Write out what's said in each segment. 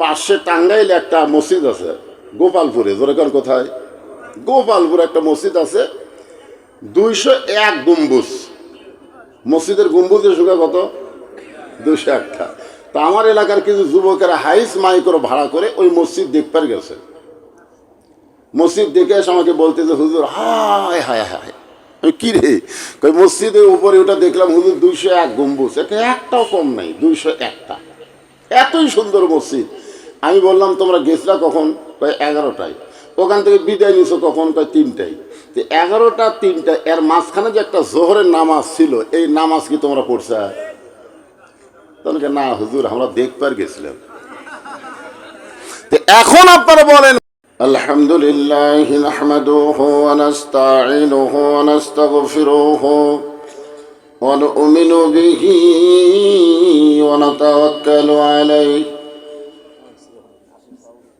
পাশে টাঙ্গাইলে একটা মসজিদ আছে। গোপালপুরে যেরকম কোথায়? গোপালপুরে একটা মসজিদ আছে, দুইশো এক গম্বুজ। মসজিদের গম্বুজের সংখ্যা কত? দুশো একটা। তা আমার এলাকার কিছু যুবকেরা হাইস মাইক্রো ভাড়া করে ওই মসজিদ দেখবার গেছে। মসজিদ দেখে এসে আমাকে বলতে যে, হুজুর, হায় হায় হায়, আমি কি রে? কই, মসজিদের উপরে ওটা দেখলাম, হুজুর, দুইশো এক গম্বুজ। এটা একটাও কম নাই, দুইশো একটা। এতই সুন্দর মসজিদ। আমি বললাম তোমরা গেছলা কখন কয় এগারোটায় ওখান থেকে বিদায় নিছো কখন কয় তিনটায় তো এগারোটা তিনটা এর মাঝখানে যে একটা জোহরের নামাজ ছিল এই নামাজ কি তোমরা পড়ছে তাহলে না হুজুর আমরা দেখবার গেছিলাম তো এখন আপনারা বলেন الحمد لله نحمده ونستعينه ونستغفره ونؤمن به ونتوكل عليه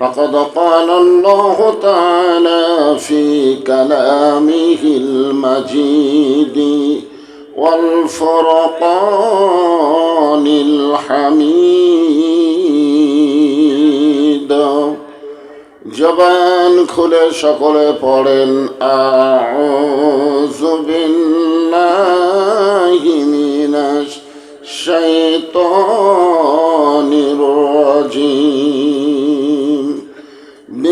فقد قال الله تعالى في كلامه المجيد والفرقان الحميد জবান খুলে সকলে পড়েন আউযু বিল্লাহি মিনাশ শাইতানির রাজিম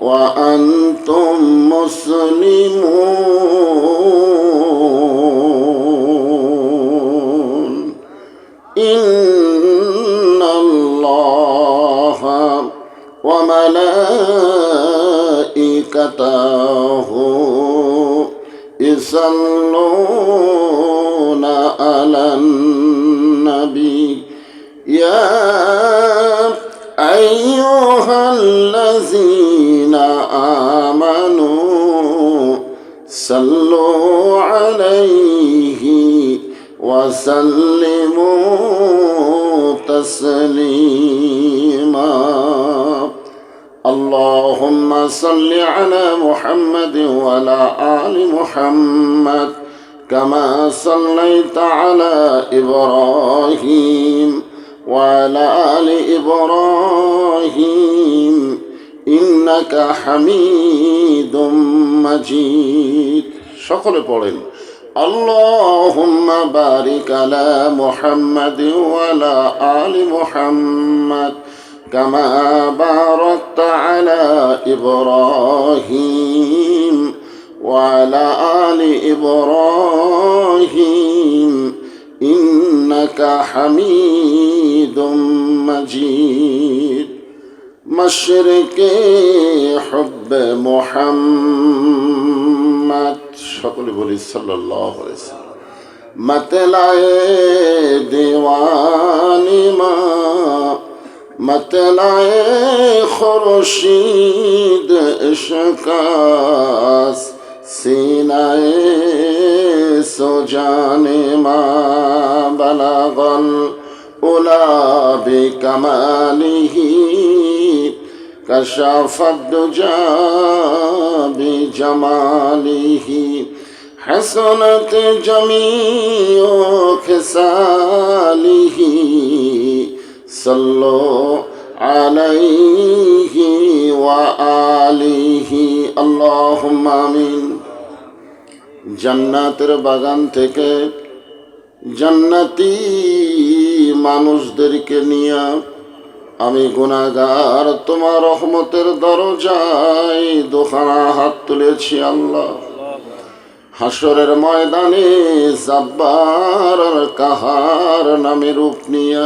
وأنتم مسلمون. إن الله وملائكته على محمد وعلى آل محمد كما صليت على إبراهيم وعلى آل إبراهيم إنك حميد مجيد شكرا بولين اللهم بارك على محمد وعلى آل محمد كما باركت على إبراهيم وعلى آل إبراهيم إنك حميد مجيد مشرق حب محمد সকলে বলি সাল্লাল্লাহু আলাইহি ওয়াসাল্লাম মতলায়ে দিওয়ানি মা مطلع خورشید شکست سینه سجان ما بلغن اولا بکماله کشف الدجا بجماله حسنت جمیع خصاله صلوا عليه وآله اللهم آمين জান্নাতের বাগান থেকে জান্নাতি মানুষদেরকে নিয়ে আমি গুণাগার তোমার রহমতের দরজায় দোকানা হাত তুলেছি আল্লাহ হাসরের ময়দানে জাব্বার আর কাহার নামে রূপ নিয়ে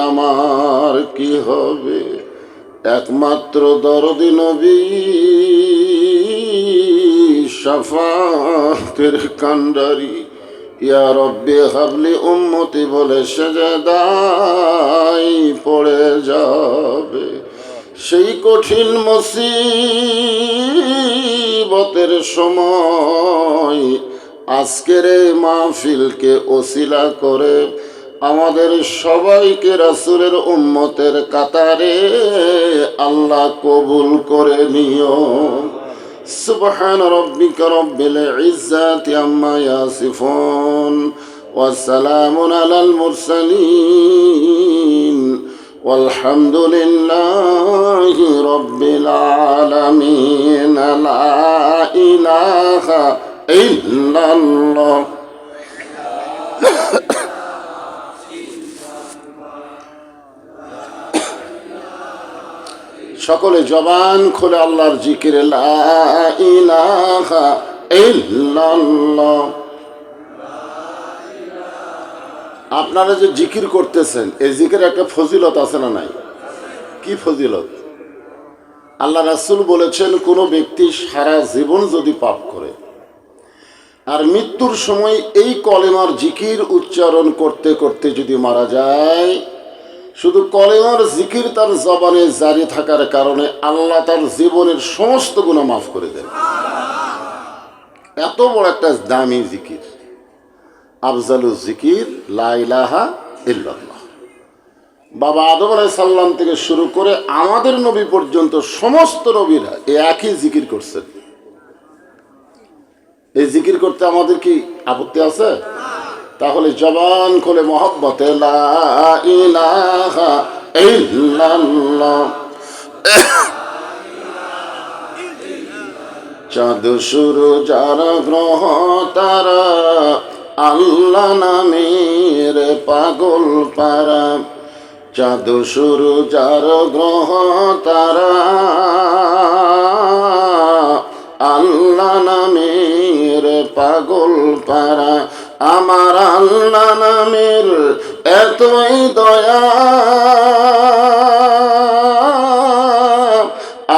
আমার কি হবে? একমাত্র দরদি নবী সাফাতের কান্ডারি ইয়া রব্বে হাবলি উম্মতি বলে সে সেজেদাই পড়ে যাবে। সেই কঠিন মুসিবতের সময় আজকের এই মাহফিলকে ওসিলা করে আমাদের সবাইকে রাসুলের উম্মতের কাতারে আল্লাহ কবুল করে নিও سبحان ربك رب العزة عما يصفون وسلام على المرسلين والحمد لله رب العالمين لا إله إلا الله সকলে জবান খুলে আল্লাহর জিকিরে আপনারা যে জিকির করতেছেন, এই জিকির একটা ফজিলত আছে না নাই? কি ফজিলত? আল্লাহ রাসুল বলেছেন, কোনো ব্যক্তি সারা জীবন যদি পাপ করে, আর মৃত্যুর সময় এই কলেমার জিকির উচ্চারণ করতে করতে যদি মারা যায় শুধু কলেমার জিকির তার জবানে জারি থাকার কারণে আল্লাহ তার জীবনের সমস্ত গুণা মাফ করে দেন। এত বড় একটা দামি জিকির। আফজালু জিকির লাইলাহা ইল্লাল্লাহ। বাবা আদম আলাই সাল্লাম থেকে শুরু করে আমাদের নবী পর্যন্ত সমস্ত নবীরা এই একই জিকির করছেন। এই জিকির করতে আমাদের কি আপত্তি আছে? তাহলে জবান খুলে মহব্বতে চাঁদ শুরু, যারা গ্রহ, তারা আল্লাহ নামের পাগল পারা। চাঁদ শুরু, যার গ্রহ, তারা আল্লাহ নামের পাগল পারা। আমার আল্লাহ নামের এতই দয়া।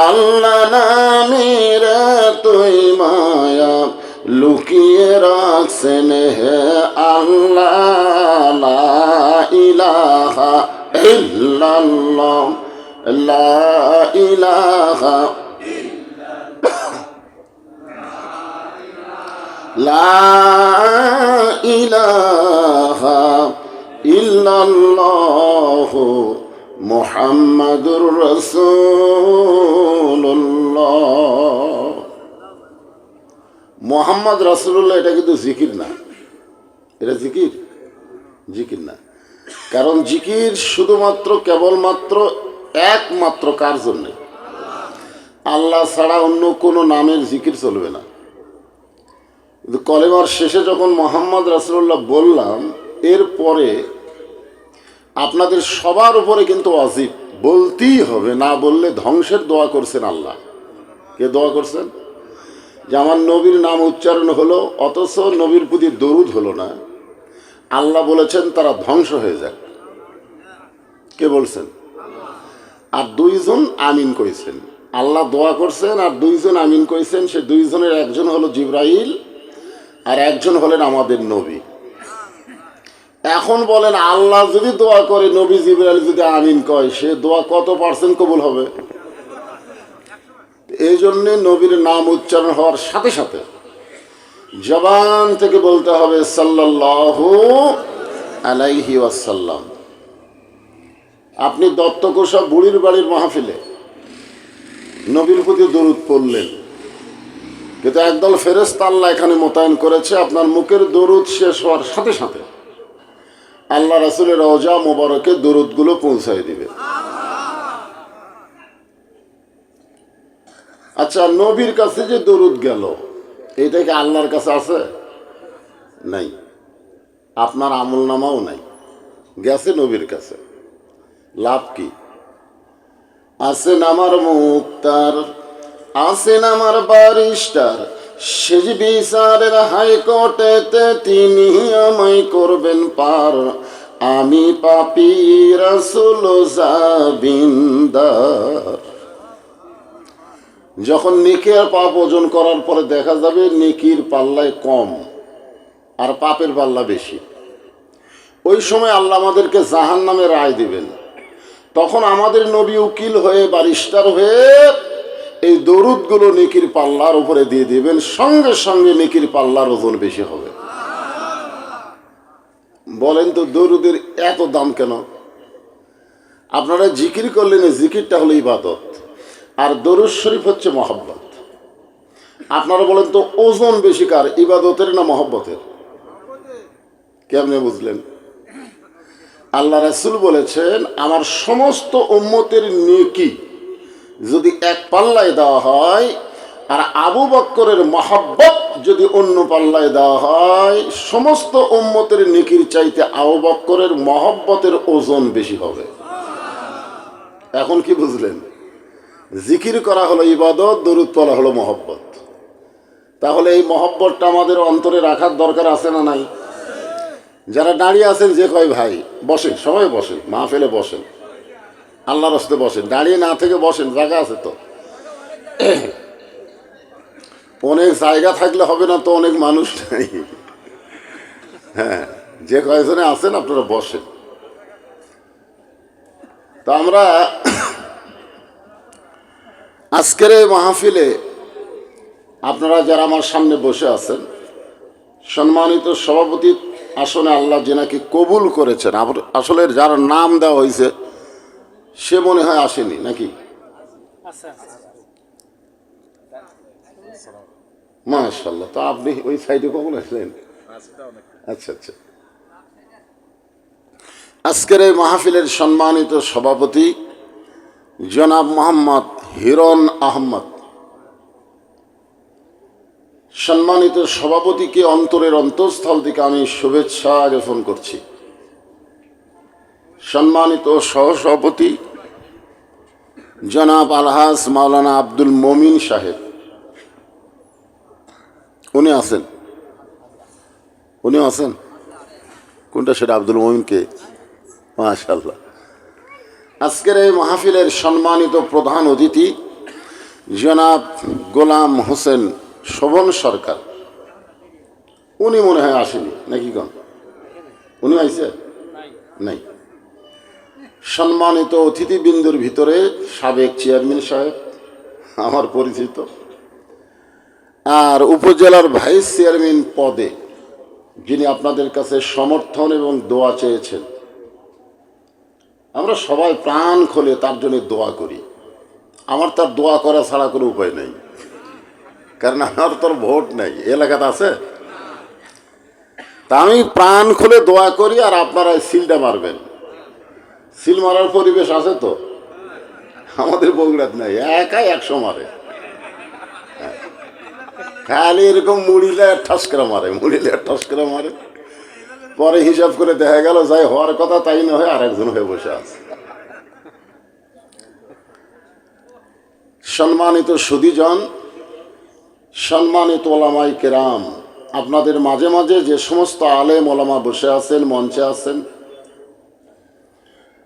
আল্লাহ নামের এতই মায়া লুকিয়ে রাখছেন হে আল্লাহ। লা ইলাহা লা ইলাহা لا ইলাহা ইল্লাল্লাহ মুহাম্মাদুর মোহাম্মদ রাসূলুল্লাহ এটা কিন্তু জিকির না। এটা জিকির? জিকির না। কারণ জিকির শুধুমাত্র কেবলমাত্র একমাত্র কার জন্যে? আল্লাহ ছাড়া অন্য কোনো নামের জিকির চলবে না। কলেমার শেষে যখন মোহাম্মদ রাসুল্লাহ বললাম, এরপরে আপনাদের সবার উপরে কিন্তু অজিব বলতেই হবে, না বললে ধ্বংসের দোয়া করছেন আল্লাহ। কে দোয়া করছেন? যে আমার নবীর নাম উচ্চারণ হলো, অথচ নবীর প্রতি দরুদ হলো না। আল্লাহ বলেছেন, তারা ধ্বংস হয়ে যাক। কে বলছেন? আর দুইজন আমিন কইছেন। আল্লাহ দোয়া করছেন, আর দুইজন আমিন কইছেন, সে দুইজনের একজন হলো জিব্রাইল আর একজন হলেন আমাদের নবী। এখন বলেন, আল্লাহ যদি দোয়া করে, নবী জিব্রাইল যদি আমিন কয়, সে দোয়া কত পার্সেন্ট কবুল হবে? এই জন্যে নবীর নাম উচ্চারণ হওয়ার সাথে সাথে জবান থেকে বলতে হবে, সাল্লাল্লাহু আলাইহি ওয়াসাল্লাম। আপনি দত্তকোষা বুড়ির বাড়ির মাহফিলে নবীর প্রতি দরুদ পড়লেন। কিন্তু একদল ফেরেস্তা আল্লাহ এখানে মোতায়েন করেছে, আপনার মুখের দরুদ শেষ হওয়ার সাথে সাথে আল্লাহ রাসুলের রজা মোবারকে দরুদগুলো পৌঁছায় দিবে। আচ্ছা নবীর কাছে যে দরুদ গেল এইটা কি আল্লাহর কাছে আছে? নাই। আপনার আমল নামাও নাই। গেছে নবীর কাছে। লাভ কি? আছেন আমার মুক্তার আছেন আমার বারিস্টার সেজ বিচারের হাইকোর্টেতে তিনি আমায় করবেন পার। আমি পাপি রাসুল যখন নেকের পাপ ওজন করার পরে দেখা যাবে নেকির পাল্লায় কম, আর পাপের পাল্লা বেশি। ওই সময় আল্লাহ আমাদেরকে জাহান নামে রায় দিবেন। তখন আমাদের নবী উকিল হয়ে বারিস্টার হয়ে এই দরুদগুলো নেকির পাল্লার উপরে দিয়ে দিবেন, সঙ্গে সঙ্গে নেকির পাল্লার ওজন বেশি হবে। বলেন তো দরুদের এত দাম কেন? আপনারা জিকির করলেন জিকিরটা হলো ইবাদত। আর দরুদ শরীফ হচ্ছে মহব্বত। আপনারা বলেন তো ওজন বেশি কার, ইবাদতের না মহব্বতের? কেমনে বুঝলেন? আল্লাহ রাসুল বলেছেন, আমার সমস্ত উম্মতের নেকি যদি এক পাল্লায় দেওয়া হয়, আর আবু বক্করের মহাব্বত যদি অন্য পাল্লায় দেওয়া হয়, সমস্ত উম্মতের নিকির চাইতে আবু বক্করের মহব্বতের ওজন বেশি হবে। এখন কি বুঝলেন? জিকির করা হলো ইবাদত, দরুদ পড়া হলো মহব্বত। তাহলে এই মহব্বতটা আমাদের অন্তরে রাখার দরকার আছে না নাই? যারা দাঁড়িয়ে আছেন যে কয় ভাই বসে সবাই বসে মা ফেলে বসেন। আল্লাহর হস্তে বসেন, দাঁড়িয়ে না থেকে বসেন, জায়গা আছে তো। অনেক জায়গা থাকলে হবে না তো, অনেক মানুষ নাই। হ্যাঁ যে কয়েকজনে আছেন আপনারা বসেন। তো আমরা আজকের এই মাহফিলে আপনারা যারা আমার সামনে বসে আছেন, সম্মানিত সভাপতি আসনে আল্লাহ জেনাকে কবুল করেছেন আসলে যার নাম দেওয়া হয়েছে সে মনে হয় আসেনি নাকি? মাশাল্লাহ তো আপনি ওই সাইডে কখন আসলেন? আচ্ছা আচ্ছা। আজকের এই মাহফিলের সম্মানিত সভাপতি জনাব মোহাম্মদ হিরন আহমদ। সম্মানিত সভাপতিকে অন্তরের অন্তঃস্থল থেকে আমি শুভেচ্ছা জ্ঞাপন করছি। সম্মানিত সহসভাপতি জনাব আলহাজ মাওলানা আব্দুল মমিন সাহেব। উনি আছেন। উনি আছেন? কোনটা সেটা আব্দুল মমিনকে? মাশাল্লাহ আজকের এই মাহফিলের সম্মানিত প্রধান অতিথি জনাব গোলাম হোসেন শোভন সরকার। উনি মনে হয় আসেনি, নাকি কন? উনি আইসে নাই। সম্মানিত অতিথিবৃন্দুর ভিতরে সাবেক চেয়ারম্যান সাহেব, আমার পরিচিত, আর উপজেলার ভাইস চেয়ারম্যান পদে যিনি আপনাদের কাছে সমর্থন এবং দোয়া চেয়েছেন। আমরা সবাই প্রাণ খোলে তার জন্য দোয়া করি। আমার তার দোয়া করা ছাড়া কোনো উপায় নেই। কারণ আমার তোর ভোট নেই। এলাকাতে আছে? তা আমি প্রাণ খুলে দোয়া করি আর আপনারা সিলটা মারবেন। সিল মারার পরিবেশ আছে তো? আমাদের বগুড়াত নাই, একাই একশো মারে। খালি এরকম মুড়িলে ঠাস করে মারে, মুড়িলে ঠাস করে মারে। পরে হিসাব করে দেখা গেল, যাই হওয়ার কথা তাই না হয়ে আরেকজন হয়ে বসে আছে। সম্মানিত সুদীজন সম্মানিত ওলামাই কেরাম, আপনাদের মাঝে মাঝে যে সমস্ত আলেম ওলামা বসে আছেন, মঞ্চে আছেন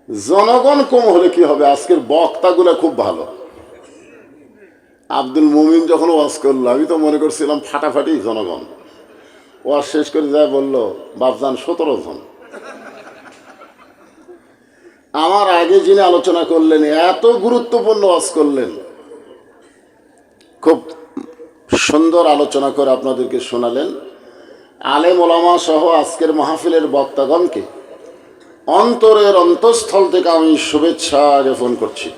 জনগণ কম হলে কি হবে? আজকের বক্তাগুলো খুব ভালো। আব্দুল মুমিন যখন ওয়াজ করল, আমি তো মনে করছিলাম ফাটাফাটি জনগণ। ওয়াজ শেষ করে যায় বলল বাপজান সতেরো জন। আমার আগে যিনি আলোচনা করলেন, এত গুরুত্বপূর্ণ ওয়াজ করলেন। খুব সুন্দর আলোচনা করে আপনাদেরকে শোনালেন। আলেম ওলামা সহ আজকের মাহফিলের বক্তাগণকে অন্তরের অন্তঃস্থল থেকে আমি শুভেচ্ছা জ্ঞাপন করছি।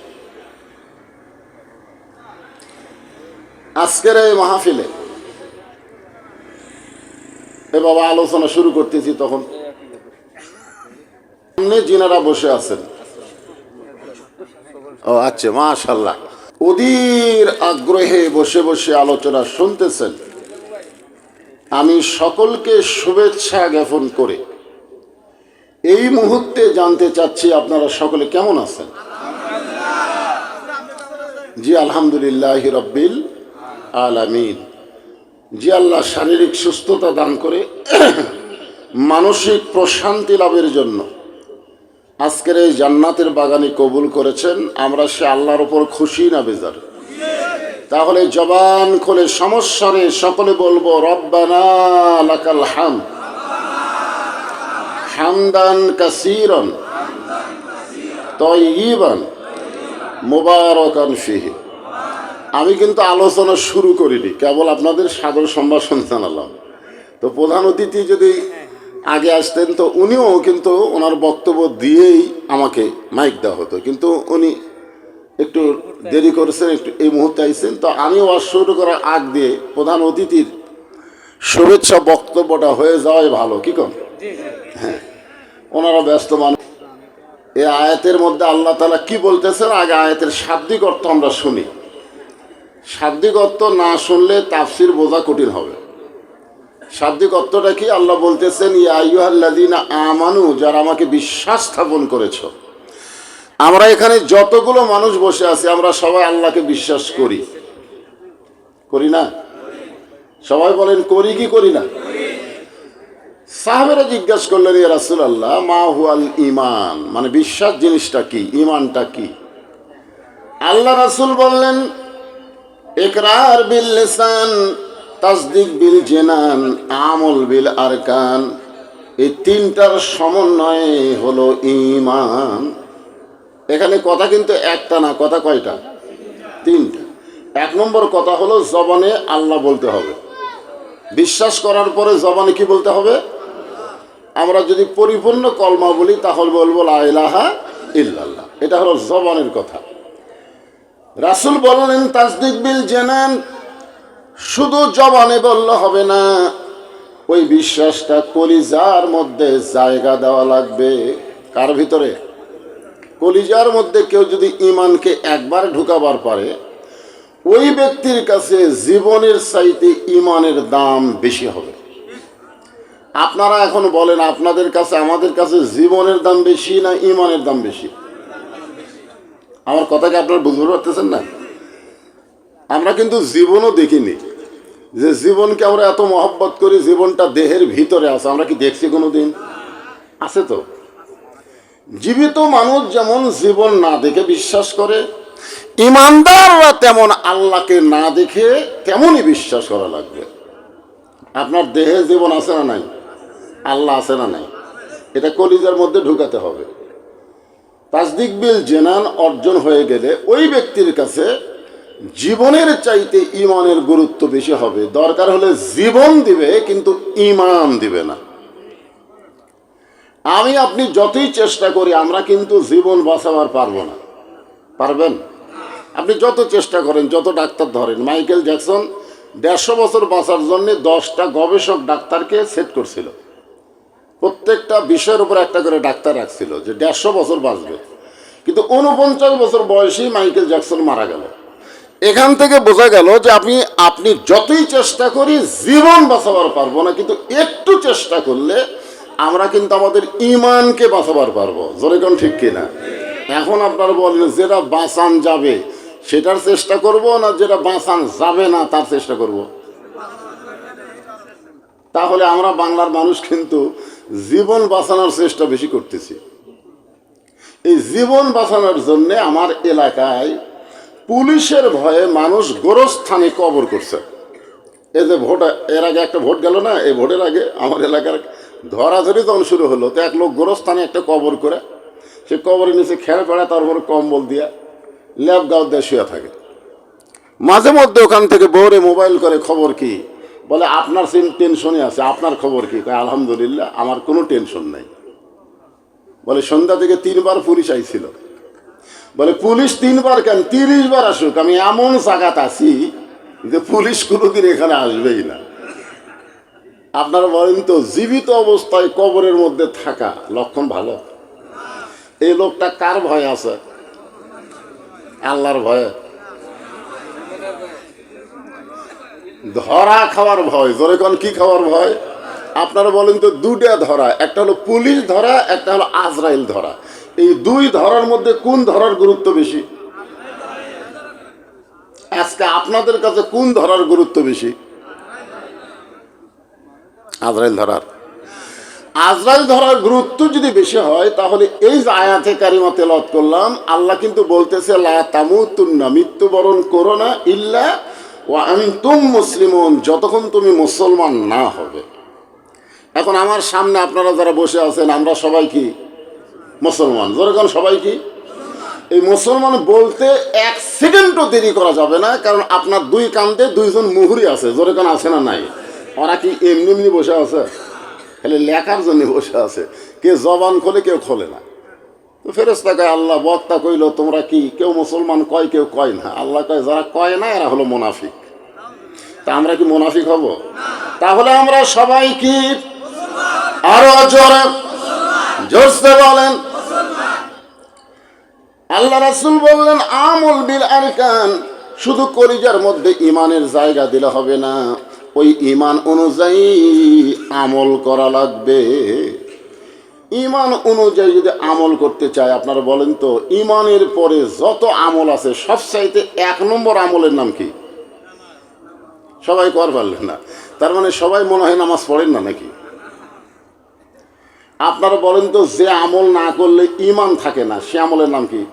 আজকের এই মাহফিলে এ বাবা আলোচনা শুরু করতেছি তখন। সামনে যিনারা বসে আছেন। ও আচ্ছা মাশাল্লাহ অধীর আগ্রহে বসে বসে আলোচনা শুনতেছেন। আমি সকলকে শুভেচ্ছা জ্ঞাপন করে এই মুহূর্তে জানতে চাচ্ছি আপনারা সকলে কেমন আছেন? জি, আলহামদুলিল্লাহ রব্বিল আলামিন। জি, আল্লাহ শারীরিক সুস্থতা দান করে মানসিক প্রশান্তি লাভের জন্য আজকের এই জান্নাতের বাগানে কবুল করেছেন। আমরা সে আল্লাহর ওপর খুশি না বেজার? তাহলে জবান খুলে সমস্যারে সকলে বলব, রব্বানা লাকাল হাম হামদান কাসিরন তয়িবান মোবারকান ফিহি। আমি কিন্তু আলোচনা শুরু করিনি কেবল আপনাদের সাদর সম্ভাষণ জানালাম। তো প্রধান অতিথি যদি আগে আসতেন তো উনিও কিন্তু ওনার বক্তব্য দিয়েই আমাকে মাইক দেওয়া হতো। কিন্তু উনি একটু দেরি করেছেন একটু এই মুহূর্তে আইছেন। তো আমি ওয়াজ শুরু করার আগ দিয়ে প্রধান অতিথির শুভেচ্ছা বক্তব্যটা হয়ে যাওয়াই ভালো কি কম হ্যাঁ। ওনারা ব্যস্ত মানুষ। এই আয়াতের মধ্যে আল্লাহ তালা কি বলতেছেন? আগে আয়াতের শাব্দিক অর্থ আমরা শুনি। শাব্দিক অর্থ না শুনলে তাফসির বোঝা কঠিন হবে। শাব্দিক অর্থটা কি? আল্লাহ বলতেছেন ইয়াইহাল্লাদিনা আমানু যারা আমাকে বিশ্বাস স্থাপন করেছ। আমরা এখানে যতগুলো মানুষ বসে আছি, আমরা সবাই আল্লাহকে বিশ্বাস করি। করি না? সবাই বলেন, করি কি করি না? সাহাবেরা জিজ্ঞাসা করলেন, ইয়া রাসুল আল্লাহ মা হুয়াল ইমান মানে বিশ্বাস জিনিসটা কি? ইমানটা কি? আল্লাহ রাসুল বললেন, ইকরার বিল লিসান, তাসদিক বিল জেনান, আমল বিল আরকান। এই তিনটার সমন্বয়ে হলো ইমান এখানে কথা কিন্তু একটা না, কথা কয়টা? তিনটা। এক নম্বর কথা হলো, জবানে আল্লাহ বলতে হবে। বিশ্বাস করার পরে জবানে কি বলতে হবে? আমরা যদি পরিপূর্ণ কলমা বলি, তাহলে বলব লা ইলাহা ইল্লাল্লাহ। এটা হলো জবানের কথা। রাসুল বললেন, তাসদিক বিল জেনান, শুধু জবানে বললে হবে না, ওই বিশ্বাসটা কলিজার মধ্যে জায়গা দেওয়া লাগবে। কার ভিতরে? কলিজার মধ্যে কেউ যদি ইমানকে একবার ঢুকাবার পারে, ওই ব্যক্তির কাছে জীবনের চাইতে ইমানের দাম বেশি হবে। আপনারা এখন বলেন, আপনাদের কাছে, আমাদের কাছে জীবনের দাম বেশি না ইমানের দাম বেশি? আমার কথাকে আপনারা বুঝতে পারতেছেন না? আমরা কিন্তু জীবনও দেখিনি। যে জীবনকে আমরা এত মহব্বত করি, জীবনটা দেহের ভিতরে আছে। আমরা কি দেখছি কোনো দিন আছে তো। জীবিত মানুষ যেমন জীবন না দেখে বিশ্বাস করে, ইমানদাররা তেমন আল্লাহকে না দেখে তেমনই বিশ্বাস করা লাগবে। আপনার দেহে জীবন আছে না নাই? আল্লাহ আছে না নাই? এটা কলিজার মধ্যে ঢুকাতে হবে। তাসদিক বিল জেনান অর্জন হয়ে গেলে ওই ব্যক্তির কাছে জীবনের চাইতে ইমানের গুরুত্ব বেশি হবে। দরকার হলে জীবন দিবে, কিন্তু ইমান দিবে না। আমি, আপনি যতই চেষ্টা করি, আমরা কিন্তু জীবন বাঁচাবার পারব না। পারবেন? আপনি যত চেষ্টা করেন, যত ডাক্তার ধরেন, মাইকেল জ্যাকসন দেড়শো বছর বাঁচার জন্য দশটা গবেষক ডাক্তারকে সেট করছিল। প্রত্যেকটা বিষয়ের উপর একটা করে ডাক্তার রাখছিল যে দেড়শো বছর বাঁচবে। কিন্তু উনপঞ্চাশ বছর বয়সেই মাইকেল জ্যাকসন মারা গেল। এখান থেকে বোঝা গেল যে আপনি আপনি যতই চেষ্টা করি জীবন বাঁচাবার পারব না, কিন্তু একটু চেষ্টা করলে আমরা কিন্তু আমাদের ইমানকে বাঁচাবার পারব। যেরকম ঠিক কিনা? এখন আপনারা বলেন, যেটা বাঁচান যাবে, সেটার চেষ্টা করব না যেটা বাঁচান যাবে না, তার চেষ্টা করব? তাহলে আমরা বাংলার মানুষ কিন্তু জীবন বাঁচানোর চেষ্টা বেশি করতেছি। এই জীবন বাঁচানোর জন্য আমার এলাকায় পুলিশের ভয়ে মানুষ গোরস্থানে কবর করছে। এই যে ভোট, এর আগে একটা ভোট গেল না? এই ভোটের আগে আমার এলাকার ধরাধরি তখন শুরু হলো। তো এক লোক গোরস্থানে একটা কবর করে, সে কবরের নিচে খেয়াল পড়ে তার উপরে কম্বল দিয়া ল্যাব গাও দিয়ে শুয়ে থাকে। মাঝে মধ্যে ওখান থেকে বউরে মোবাইল করে, খবর কি? বলে, আপনার সেম টেনশনে আছে, আপনার খবর কি? কয়, আলহামদুলিল্লাহ, আমার কোনো টেনশন নেই। বলে, সন্ধ্যা থেকে তিনবার পুলিশ আইছিল। বলে, পুলিশ তিনবার কেন? তিরিশ বার আসুক, আমি এমন জায়গাত আছি যে পুলিশ কোনোদিন এখানে আসবেই না। আপনারা বলেন তো, জীবিত অবস্থায় কবরের মধ্যে থাকা লক্ষণ ভালো? এই লোকটা কার ভয় আছে? আল্লাহর ভয়ে? ধরা খাওয়ার ভয়। জোরে কি খাওয়ার ভয়? আপনারা বলেন তো দুটা ধরা, একটা হলো পুলিশ ধরা, একটা হলো আজরাইল ধরা। এই দুই ধরার মধ্যে কোন ধরার গুরুত্ব বেশি? আজকে আপনাদের কাছে কোন ধরার গুরুত্ব বেশি? আজরাইল ধরার। আজরাইল ধরার গুরুত্ব যদি বেশি হয়, তাহলে এই যে আয়াতে কারিমা তেলাওয়াত করলাম, আল্লাহ কিন্তু বলতেছে, লা তামুতুন্না, মৃত্যুবরণ করো না, ইল্লা ওয়া আনতুম মুসলিমুন, যতক্ষণ তুমি মুসলমান না হবে। এখন আমার সামনে আপনারা যারা বসে আছেন, আমরা সবাই কি? মুসলমান। যেরকম সবাই কি? এই মুসলমান বলতে এক সেকেন্ডও দেরি করা যাবে না, কারণ আপনার দুই কান্দে দুইজন মুহুরি আছে। যেরকম আছে না নাই? ওরা কি এমনি এমনি বসে আছে? খালি লেখার জন্য বসে আছে। কে জবান খোলে, কেউ খোলে না। তো ফেরেস্তা কয় আল্লাহ বক্তা কইল, তোমরা কি কেউ মুসলমান কয়, কেউ কয় না? আল্লাহ কয়, যারা কয় না, এরা হলো মোনাফিক। তা আমরা কি মোনাফিক হব? তাহলে আমরা সবাই কি? আরও জোরে জোরসে বলেন। আল্লাহ রাসুল বললেন, আমল বিল আরকান, শুধু কলিজার মধ্যে ইমানের জায়গা দিলে হবে না। ওই ইমান অনুযায়ী আমল করা লাগবে। ইমান অনুযায়ী যদি আমল করতে চায়, আপনারা বলেন তো, ইমানের পরে যত আমল আছে, সবচাইতে এক নম্বর আমলের নাম কি? সবাই কর পারলেন না। তার মানে সবাই মনে হয় নামাজ পড়েন না নাকি? আপনারা বলেন তো, যে আমল না করলে ইমান থাকে না, সে আমলের নাম কি?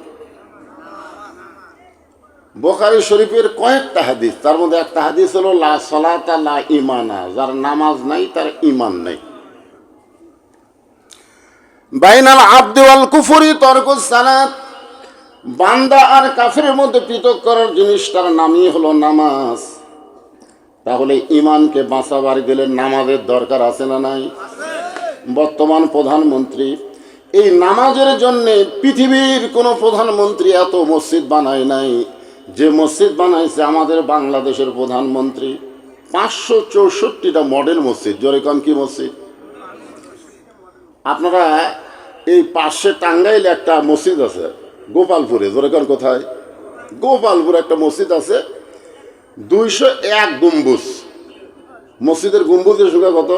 বোকারি শরীফের কয়েকটা হাদিস, তার মধ্যে একটা হাদিস হলো, লা সলাতা লা ইমানা, যার নামাজ নাই, তার ইমান নাই। বাইনাল আব্দে কুফরি তরকুস সালাত। বান্দা আর কাফের মধ্যে পৃথক করার জিনিসটার নামই হলো নামাজ। তাহলে ইমানকে বাঁচাবার গেলে নামাজের দরকার আছে না নাই? বর্তমান প্রধানমন্ত্রী, এই নামাজের জন্য পৃথিবীর কোনো প্রধানমন্ত্রী এত মসজিদ বানায় নাই। যে মসজিদ বানাইছে আমাদের বাংলাদেশের প্রধানমন্ত্রী, পাঁচশো চৌষট্টিটা মডেল মসজিদ। জোরেকন কি মসজিদ? আপনারা এই পাশে টাঙ্গাইলে একটা মসজিদ আছে, গোপালপুরে জোরেকন কোথায়? গোপালপুরে একটা মসজিদ আছে, দুইশো এক গম্বুজ। মসজিদের গম্বুজের সংখ্যা কত?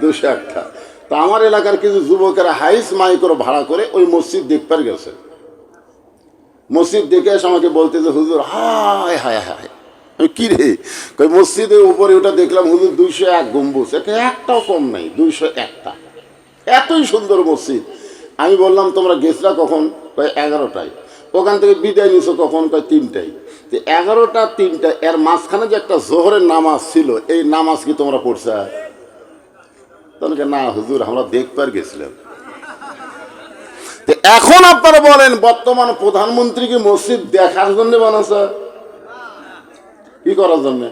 দুশো একটা। তা আমার এলাকার কিছু যুবকেরা হাইস মাইক্রো ভাড়া করে ওই মসজিদ দেখবার গেছে। মসজিদ দেখে এসে আমাকে বলতে যে, হুজুর, হায় হায় হায়, আমি কি রে? মসজিদের উপরে ওটা দেখলাম, হুজুর, দুইশো এক গম্বুজ। একে একটাও কম নাই, দুইশো একটা। এতই সুন্দর মসজিদ। আমি বললাম, তোমরা গেছলা কখন? কয়, এগারোটায়। ওখান থেকে বিদায় নিছো কখন? কয়, তিনটায়। তো এগারোটা তিনটা এর মাঝখানে যে একটা জোহরের নামাজ ছিল, এই নামাজ কি তোমরা পড়ছে? তাহলে না, হুজুর, আমরা দেখবার গেছিলাম। এখন আপনারা বলেন, বর্তমান প্রধানমন্ত্রীকে মসজিদ দেখার জন্য বানাচ্ছে কি করার জন্য?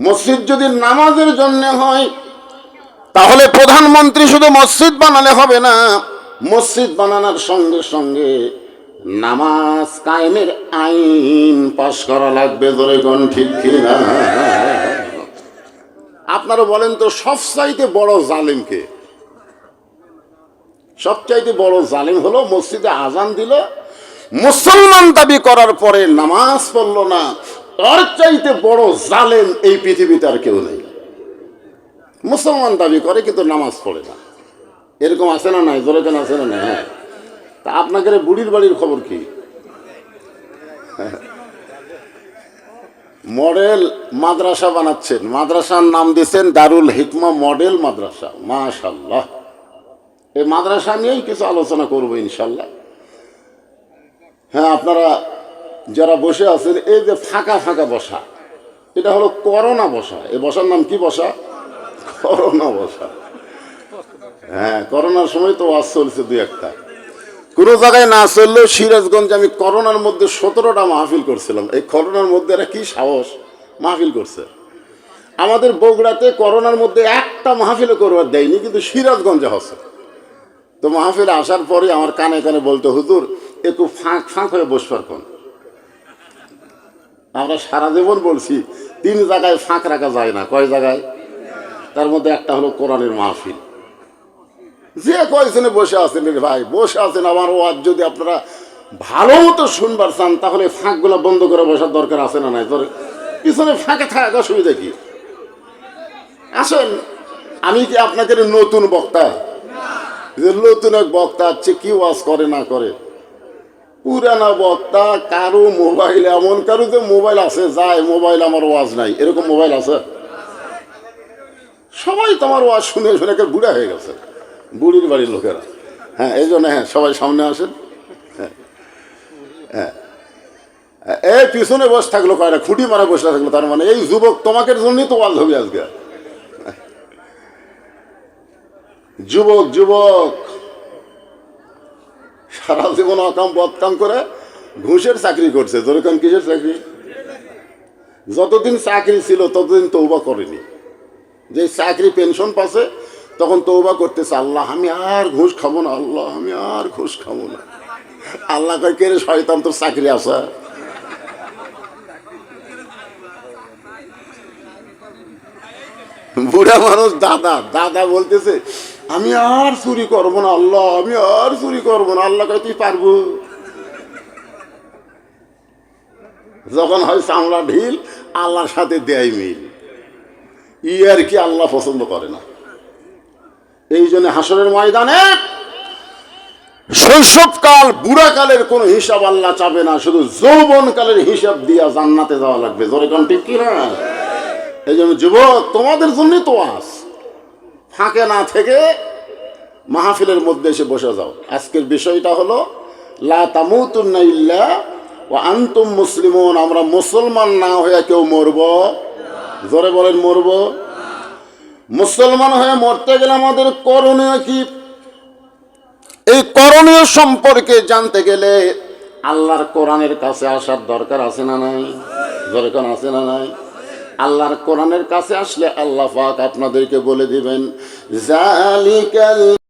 মসজিদ যদি নামাজের জন্য হয় তাহলে প্রধানমন্ত্রী শুধু মসজিদ বানালে হবে না, মসজিদ বানানোর সঙ্গে সঙ্গে নামাজ কায়েমের আইন পাশ করা লাগবে ধরে কোন ঠিক কিনা? আপনারা বলেন তো সবচাইতে বড় জালিমকে সবচাইতে বড় জালিম হলো মসজিদে আজান দিল মুসলমান দাবি করার পরে নামাজ পড়ল না, তার চাইতে বড় জালেম এই পৃথিবীতে আর কেউ নেই। মুসলমান দাবি করে কিন্তু নামাজ পড়ে না। এরকম আছে না নাই? জোরে কেন আছে না নাই? হ্যাঁ। তা আপনাদের বুড়ির বাড়ির খবর কি? মডেল মাদ্রাসা বানাচ্ছেন। মাদ্রাসার নাম দিয়েছেন দারুল হিকমা মডেল মাদ্রাসা। মাশাল্লাহ এই মাদ্রাসা নিয়েই কিছু আলোচনা করব ইনশাল্লাহ হ্যাঁ আপনারা যারা বসে আছেন, এই যে ফাঁকা ফাঁকা বসা, এটা হলো করোনা বসা। এই বসার নাম কি বসা? করোনা বসা হ্যাঁ করোনার সময় তো ওয়াজ চলছে দুই একটা। কোনো জায়গায় না চললেও সিরাজগঞ্জে আমি করোনার মধ্যে সতেরোটা মাহফিল করছিলাম। এই করোনার মধ্যে এরা কি সাহস? মাহফিল করছে। আমাদের বগুড়াতে করোনার মধ্যে একটা মাহফিলে করবার দেয়নি, কিন্তু সিরাজগঞ্জে হচ্ছে। তো মাহফিলে আসার পরে আমার কানে কানে বলতো, হুজুর, একটু ফাঁক ফাঁক হয়ে বসবার কোন আমরা সারা জীবন বলছি, তিন জায়গায় ফাঁক রাখা যায় না। কয় জায়গায়? তার মধ্যে একটা হলো কোরআনের মাহফিল। যে কয়জনে বসে আছেন ভাই, বসে আছেন আমার ওয়াজ যদি আপনারা ভালো মতো শুনবার চান, তাহলে ফাঁকগুলো বন্ধ করে বসার দরকার আছে না নাই? তোর পিছনে ফাঁকে থাকা, অসুবিধা কি? আসেন, আমি কি আপনাদের নতুন বক্তা? যে নতুন এক বক্তা আছে, কি ওয়াজ করে, না করে? পুরানা বক্তা, কারও মোবাইল, এমন কারও যে মোবাইল আছে, যায় মোবাইল, আমার ওয়াজ নাই। এরকম মোবাইল আছে? সবাই তোমার ওয়াজ শুনে শুনে একে বুড়া হয়ে গেছে। বুড়ির বাড়ির লোকেরা। হ্যাঁ এই জন্য হ্যাঁ সবাই সামনে আসেন। হ্যাঁ হ্যাঁ এই পিছনে বসে থাকল কয়টা খুঁটি মারা বসে থাকল, তার মানে এই যুবক তোমাকে জন্যই তো ওয়াজ হবে আজকে। যুবক যুবক, সারা জীবন অকাম বদকাম করে ঘুষের চাকরি করছে। যেরকম কিসের চাকরি? যতদিন চাকরি ছিল, ততদিন তৌবা করেনি। যে চাকরি পেনশন পাচ্ছে তখন তৌবা করতেছে, আল্লাহ, আমি আর ঘুষ খাব না, আল্লাহ, আমি আর ঘুষ খাব না। আল্লাহ কয়, কে রে শয়তান, তোর চাকরি আসা বুড়া মানুষ, দাদা দাদা বলতেছে, আমি আর চুরি করব না, আল্লাহ, আমি আর চুরি করব না। আল্লাহ কয়, তুই পারব? যখন হয় চামড়া ঢিল, আল্লাহর সাথে দেয় মিল। ই আর কি আল্লাহ পছন্দ করে না। এই জন্য হাসরের ময়দানে শৈশবকাল, বুড়াকালের কোনো হিসাব আল্লাহ চাবে না, শুধু যৌবনকালের হিসাব দিয়া জান্নাতে যাওয়া লাগবে। জোরে কোন ঠিক কিনা? এই জন্য যুবক, তোমাদের জন্যই তো আস ফাঁকে না থেকে মাহফিলের মধ্যে এসে বসে যাও। আজকের বিষয়টা হলো, লা ইল্লা ও আন্তুম মুসলিমন, আমরা মুসলমান না হয়ে কেউ মরব। জোরে বলেন, মরব। মুসলমান হয়ে মরতে গেলে আমাদের করণীয় কি? এই করণীয় সম্পর্কে জানতে গেলে আল্লাহর কোরআনের কাছে আসার দরকার আছে না নাই? দরকার আছে না নাই? আল্লাহর কোরআনের কাছে আসলে আল্লাহ পাক আপনাদেরকে বলে দিবেন, জালিকাল